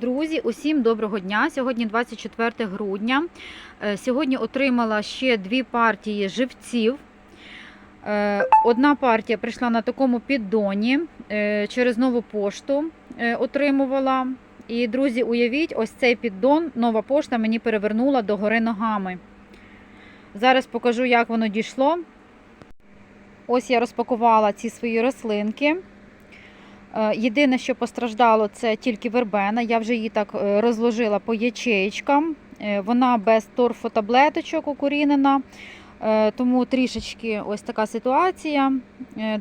Друзі, усім доброго дня. Сьогодні 24 грудня. Е, Сьогодні отримала ще дві партії живців. Е, Одна партія прийшла на такому піддоні е, через нову пошту отримувала. І, друзі, уявіть, ось цей піддон нова пошта мені перевернула догори ногами. Зараз покажу, як воно дійшло. Ось я розпакувала ці свої рослинки. Е, Єдине, що постраждало, це тільки вербена. Я вже її так е, розложила по ячеїчкам. Е, Вона без торфотаблеточок укорінена, тому трішечки ось така ситуація.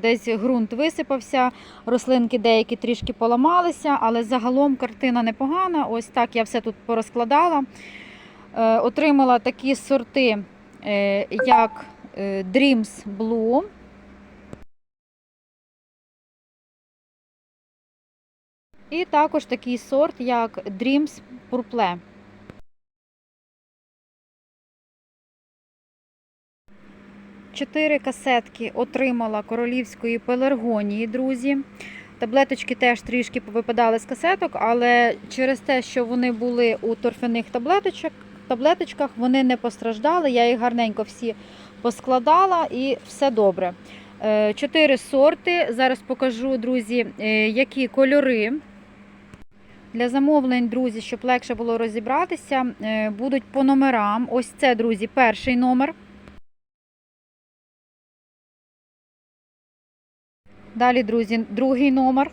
Десь ґрунт висипався, рослинки деякі трішки поламалися, але загалом картина непогана. Ось так я все тут порозкладала. Отримала такі сорти, як Dreams Blue. І також такий сорт, як Dreams Purple. Чотири касетки отримала королівської пелергонії, друзі. Таблеточки теж трішки повипадали з касеток, але через те, що вони були у торфяних таблеточок, таблеточках, вони не постраждали. Я їх гарненько всі поскладала і все добре. Е, Чотири сорти. Зараз покажу, друзі, е, які кольори. Для замовлень, друзі, щоб легше було розібратися, е, будуть по номерам. Ось це, друзі, перший номер. Далі, друзі, другий номер.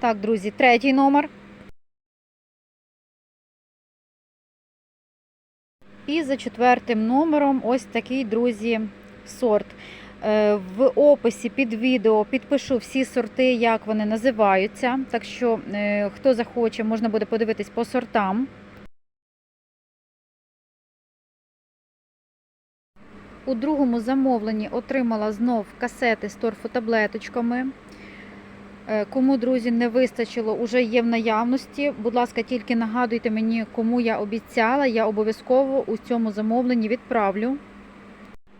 Так, друзі, третій номер. І за четвертим номером ось такий, друзі, сорт. Е, В описі під відео підпишу всі сорти, як вони називаються. Так що, е, хто захоче, можна буде подивитись по сортам. У другому замовленні отримала знов касети з торфотаблеточками. Е, Кому, друзі, не вистачило, уже є в наявності. Будь ласка, тільки нагадуйте мені, кому я обіцяла. Я обов'язково у цьому замовленні відправлю.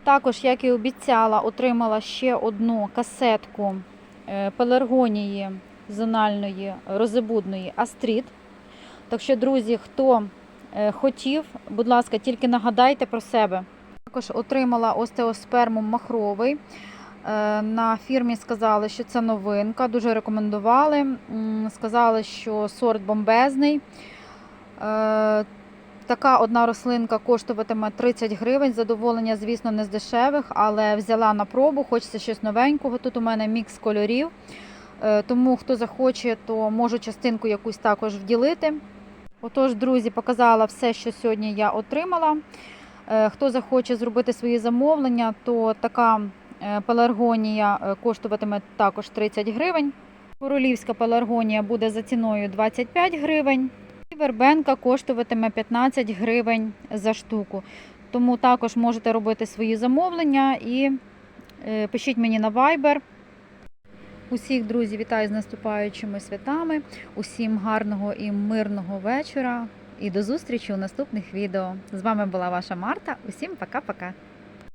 Також, як і обіцяла, отримала ще одну касетку е, пелергонії зональної розебудної Астріт. Так що, друзі, хто е, хотів, будь ласка, тільки нагадайте про себе. Також отримала остеосперму махровий. Е, На фірмі сказали, що це новинка, дуже рекомендували. Сказали, що сорт бомбезний. Така одна рослинка коштуватиме 30 гривень. Задоволення, звісно, не з дешевих, але взяла на пробу, хочеться щось новенького. Тут у мене мікс кольорів. Е, Тому хто захоче, то можу частинку якусь також вділити. Отож, друзі, показала все, що сьогодні я отримала. Е, Хто захоче зробити свої замовлення, то така е, пеларгонія коштуватиме також 30 гривень. Королівська пеларгонія буде за ціною 25 гривень. Вербенка коштуватиме 15 гривень за штуку. Тому також можете робити свої замовлення і е, пишіть мені на Viber. Усіх, друзі, вітаю з наступаючими святами. Усім гарного і мирного вечора. І до зустрічі у наступних відео. З вами була ваша Марта. Усім пока-пока.